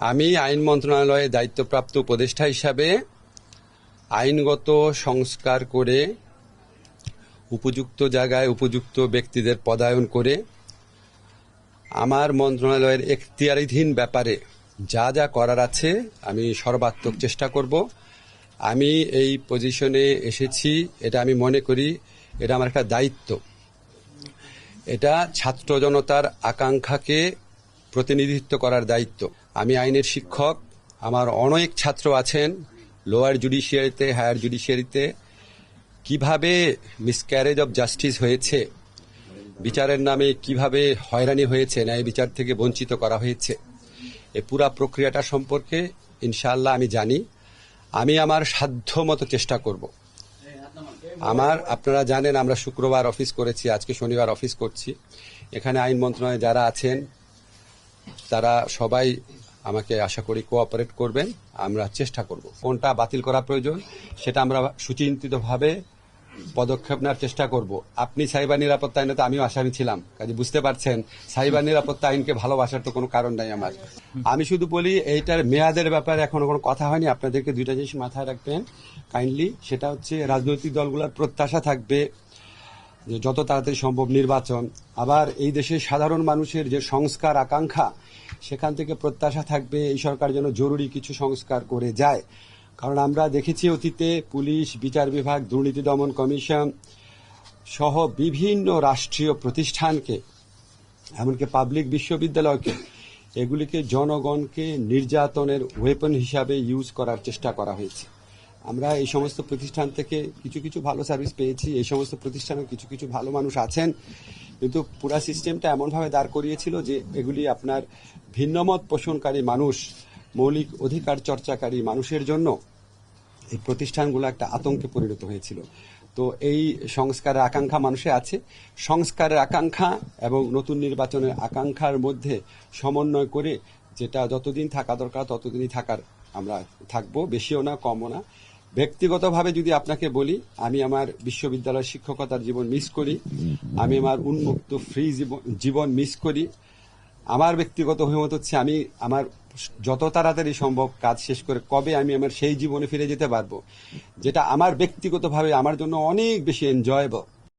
আমি আইন মন্ত্রণালয়ে দায়িত্বপ্রাপ্ত উপদেষ্টা হিসাবে আইনগত সংস্কার করে উপযুক্ত জায়গায় উপযুক্ত ব্যক্তিদের পদায়ন করে আমার মন্ত্রণালয়ের এখতিয়ারিধীন ব্যাপারে যা যা করার আছে আমি সর্বাত্মক চেষ্টা করব। আমি এই পজিশনে এসেছি, এটা আমি মনে করি, এটা আমার একটা দায়িত্ব। এটা ছাত্র জনতার আকাঙ্ক্ষাকে প্রতিনিধিত্ব করার দায়িত্ব। আমি আইনের শিক্ষক, আমার অনেক ছাত্র আছেন লোয়ার জুডিশিয়ারিতে হায়ার জুডিশিয়ারিতে কীভাবে মিসক্যারেজ অব জাস্টিস হয়েছে? বিচারের নামে কীভাবে হয়রানি হয়েছে? ন্যায় বিচার থেকে বঞ্চিত করা হয়েছে? এ পুরা প্রক্রিয়াটা সম্পর্কে ইনশাআল্লাহ আমি জানি। আমি আমার সাধ্য মতো চেষ্টা করব। আমার, আপনারা জানেন, আমরা শুক্রবার অফিস করেছি, আজকে শনিবার অফিস করছি। এখানে আইন মন্ত্রণালয়ে যারা আছেন, তারা সবাই আমাকে আশা করি কোঅপারেট করবেন, আমরা চেষ্টা করব। কোনটা বাতিল করা প্রয়োজন, সেটা আমরা সুচিন্তিতভাবে পদক্ষেপ নেওয়ার চেষ্টা করব। আপনি সাইবার নিরাপত্তা আইনে তো আমিও আসামি ছিলাম, কাজে বুঝতে পারছেন, সাইবার নিরাপত্তা আইনকে ভালোবাসার তো কোনো কারণ নাই আমার। আমি শুধু বলি, এইটার মেয়াদের ব্যাপারে এখনও কোনো কথা হয়নি, আপনাদেরকে দুইটা জিনিস মাথায় রাখবেন। কাইন্ডলি সেটা হচ্ছে রাজনৈতিক দলগুলোর প্রত্যাশা থাকবে, যে যত তাড়াতাড়ি সম্ভব নির্বাচন। আবার এই দেশের সাধারণ মানুষের যে সংস্কার আকাঙ্ক্ষা সেখান থেকে প্রত্যাশা থাকবে এই সরকার যেন জরুরি কিছু সংস্কার করে যায়। কারণ আমরা দেখেছি অতীতে পুলিশ, বিচার বিভাগ, দুর্নীতি দমন কমিশন সহ বিভিন্ন রাষ্ট্রীয় প্রতিষ্ঠানকে, এমনকি পাবলিক বিশ্ববিদ্যালয়কে, এগুলিকে জনগণকে নির্যাতনের ওয়েপন হিসাবে ইউজ করার চেষ্টা করা হয়েছে। আমরা এই সমস্ত প্রতিষ্ঠান থেকে কিছু কিছু ভালো সার্ভিস পেয়েছি। এই সমস্ত প্রতিষ্ঠানে কিছু কিছু ভালো মানুষ আছেন। কিন্তু পুরা সিস্টেমটা এমনভাবে দাঁড় করিয়েছিল যে এগুলি আপনার ভিন্নমত পোষণকারী মানুষ, মৌলিক অধিকার চর্চাকারী মানুষের জন্য এই প্রতিষ্ঠানগুলো একটা আতঙ্কে পরিণত হয়েছিল। তো এই সংস্কারের আকাঙ্ক্ষা মানুষে আছে। সংস্কারের আকাঙ্ক্ষা এবং নতুন নির্বাচনের আকাঙ্ক্ষার মধ্যে সমন্বয় করে যেটা যতদিন থাকা দরকার ততদিনই থাকার আমরা থাকব, বেশিও না, কমও না। ব্যক্তিগতভাবে যদি আপনাকে বলি, আমি আমার বিশ্ববিদ্যালয় শিক্ষকতার জীবন মিস করি, আমি আমার উন্মুক্ত ফ্রি জীবন মিস করি। আমার ব্যক্তিগত অভিমত হচ্ছে আমি আমার যত তাড়াতাড়ি সম্ভব কাজ শেষ করে কবে আমি আমার সেই জীবনে ফিরে যেতে পারব, যেটা আমার ব্যক্তিগতভাবে আমার জন্য অনেক বেশি এনজয়েবল